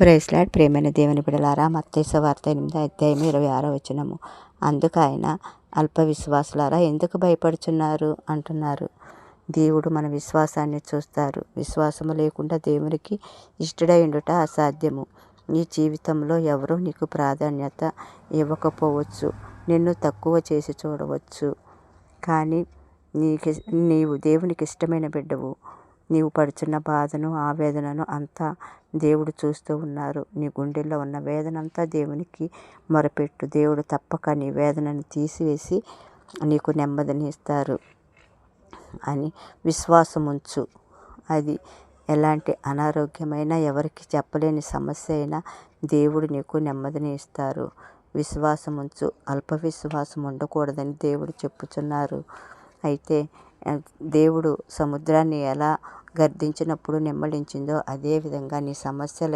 ప్రైస్లాడ్ ప్రేమైన దేవుని బిడలారా మత్తేస వార్త ఎనిమిది అధ్యాయం ఇరవై ఆరో వచ్చినము అందుకు ఆయన అల్ప విశ్వాసులారా ఎందుకు భయపడుచున్నారు? అంటున్నారు. దేవుడు మన విశ్వాసాన్ని చూస్తారు. విశ్వాసము లేకుండా దేవునికి ఇష్టడై ఉండుట అసాధ్యము. నీ జీవితంలో ఎవరూ నీకు ప్రాధాన్యత ఇవ్వకపోవచ్చు. నిన్ను తక్కువ చేసి చూడవచ్చు. కానీ నీకు నీవు దేవునికి ఇష్టమైన బిడ్డవు. నీవు పడుచున్న బాధను ఆవేదనను అంతా దేవుడు చూస్తూ ఉన్నారు. నీ గుండెల్లో ఉన్న వేదనంతా దేవునికి మొరపెట్టు. దేవుడు తప్పక నీ వేదనను తీసివేసి నీకు నెమ్మదిని ఇస్తారు అని విశ్వాసం ఉంచు అది ఎలాంటి అనారోగ్యమైన ఎవరికి చెప్పలేని సమస్య అయినా దేవుడు నీకు నెమ్మదిని ఇస్తారు విశ్వాసం ఉంచు అల్ప విశ్వాసం ఉండకూడదని దేవుడు చెప్పుచున్నారు. అయితే దేవుడు సముద్రాన్ని ఎలా గర్దించినప్పుడు నెమ్మలించిందో అదేవిధంగా నీ సమస్యలు